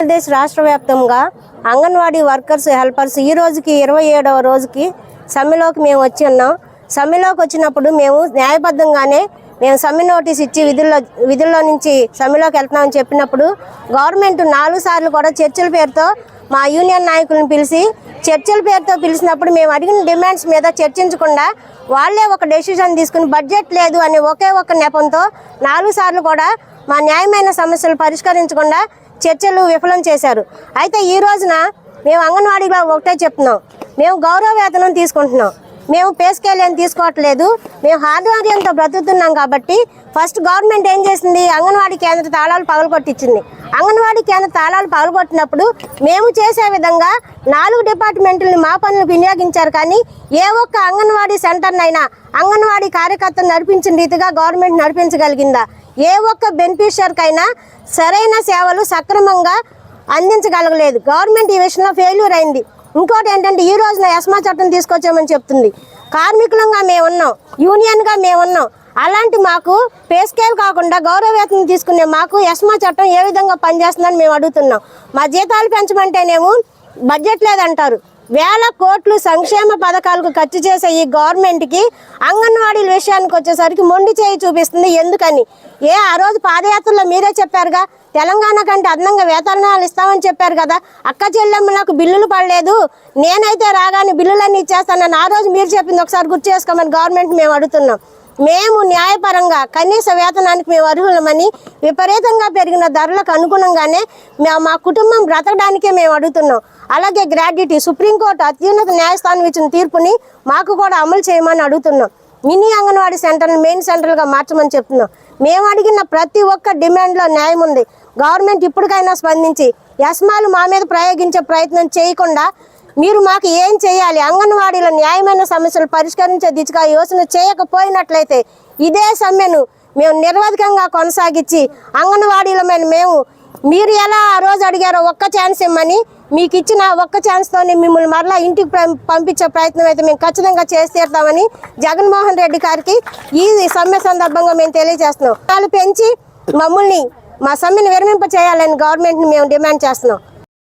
ఆంధ్రప్రదేశ్ రాష్ట్ర వ్యాప్తంగా anganwadi workers helpers ఈ రోజుకి ఇరవై ఏడవ రోజుకి సమ్మెలోకి మేము వచ్చి ఉన్నాం. సమ్మెలోకి వచ్చినప్పుడు మేము న్యాయబద్ధంగానే మేము సమ్మె నోటీస్ ఇచ్చి విధుల్లో విధుల్లో నుంచి సమ్మెలోకి వెళ్తున్నామని చెప్పినప్పుడు గవర్నమెంట్ నాలుగు సార్లు కూడా చర్చల పేరుతో మా యూనియన్ నాయకులను పిలిచి చర్చల పేరుతో పిలిచినప్పుడు మేము అడిగిన డిమాండ్స్ మీద చర్చించకుండా వాళ్ళే ఒక డెసిషన్ తీసుకుని బడ్జెట్ లేదు అనే ఒకే ఒక నెపంతో నాలుగు సార్లు కూడా మా న్యాయమైన సమస్యలు పరిష్కరించకుండా చర్చలు విఫలం చేశారు. అయితే ఈ రోజున మేము అంగన్వాడీలో ఒకటే చెప్తున్నాం. మేము గౌరవ వేతనం తీసుకుంటున్నాం. మేము పే స్కేల్ ఏం తీసుకోవట్లేదు. మేము హార్డ్వేర్యంతో బ్రతుకుతున్నాం కాబట్టి ఫస్ట్ గవర్నమెంట్ ఏం చేసింది? అంగన్వాడీ కేంద్ర తాళాలు పగలగొట్టించింది. అంగన్వాడీ కేంద్ర తాళాలు పగలగొట్టినప్పుడు మేము చేసే విధంగా నాలుగు డిపార్ట్మెంట్లని మా పనులు వినియోగించారు కానీ ఏ ఒక్క అంగన్వాడీ సెంటర్నైనా అంగన్వాడీ కార్యకర్తలు నడిపించిన రీతిగా గవర్నమెంట్ నడిపించగలిగిందా? ఏ ఒక్క బెనిఫిషియర్కైనా సరైన సేవలు సక్రమంగా అందించగలగలేదు. గవర్నమెంట్ ఈ విషయంలో ఫెయిల్యూర్ అయింది. ఇంకోటి ఏంటంటే ఈ రోజున ఎస్మా చట్టం తీసుకొచ్చామని చెప్తుంది. కార్మికులంగా మేము ఉన్నాం. యూనియన్గా మేము ఉన్నాం. అలాంటి మాకు పే స్కేల్ కాకుండా గౌరవవేతనం తీసుకునే మాకు ఎస్మా చట్టం ఏ విధంగా పనిచేస్తుందని మేము అడుగుతున్నాం. మా జీతాలు పెంచమంటేనేమో బడ్జెట్ లేదంటారు. వేల కోట్లు సంక్షేమ పథకాలకు ఖర్చు చేసే ఈ గవర్నమెంట్కి అంగన్వాడీల విషయానికి వచ్చేసరికి మొండి చేయి చూపిస్తుంది. ఎందుకని? ఏ ఆ రోజు పాదయాత్రలో మీరే చెప్పారుగా తెలంగాణ కంటే అదనంగా వేతనాలు ఇస్తామని చెప్పారు కదా అక్క చెల్లెమ్మలకు బిల్లులు పడలేదు నేనైతే రాగానే బిల్లులన్నీ ఇచ్చేస్తానని ఆ రోజు మీరు చెప్పింది ఒకసారి గుర్తు చేసుకోమని గవర్నమెంట్ మేము అడుగుతున్నాం. మేము న్యాయపరంగా కనీస వేతనానికి మేము అర్హులమని విపరీతంగా పెరిగిన ధరలకు అనుగుణంగానే మా- మా కుటుంబం బ్రతకడానికే మేము అడుగుతున్నాం. అలాగే గ్రాడ్యుటీ సుప్రీంకోర్టు అత్యున్నత న్యాయస్థానం ఇచ్చిన తీర్పుని మాకు కూడా అమలు చేయమని అడుగుతున్నాం. మినీ అంగన్వాడీ సెంటర్ని మెయిన్ సెంటర్గా మార్చమని చెప్తున్నాం. మేము అడిగిన ప్రతి ఒక్క డిమాండ్లో న్యాయం ఉంది. గవర్నమెంట్ ఇప్పటికైనా స్పందించి యస్మాలు మా మీద ప్రయోగించే ప్రయత్నం చేయకుండా మీరు మాకు ఏం చేయాలి? అంగన్వాడీలో న్యాయమైన సమస్యలు పరిష్కరించే దిశగా యోచన చేయకపోయినట్లయితే ఇదే సమ్మెను మేము నిర్వాధికంగా కొనసాగించి అంగన్వాడీల మీద మేము మీరు ఎలా ఆ రోజు అడిగారో ఒక్క ఛాన్స్ ఇమ్మని మీకు ఇచ్చిన ఒక్క ఛాన్స్తోనే మిమ్మల్ని మరలా ఇంటికి పంపించే ప్రయత్నం అయితే మేము ఖచ్చితంగా చేసి తీరుతామని జగన్మోహన్ రెడ్డి గారికి ఈ సమ్మె సందర్భంగా మేము తెలియజేస్తున్నాం. వాళ్ళు పెంచి మమ్మల్ని మా సమ్మెను విరమింప చేయాలని గవర్నమెంట్ని మేము డిమాండ్ చేస్తున్నాం.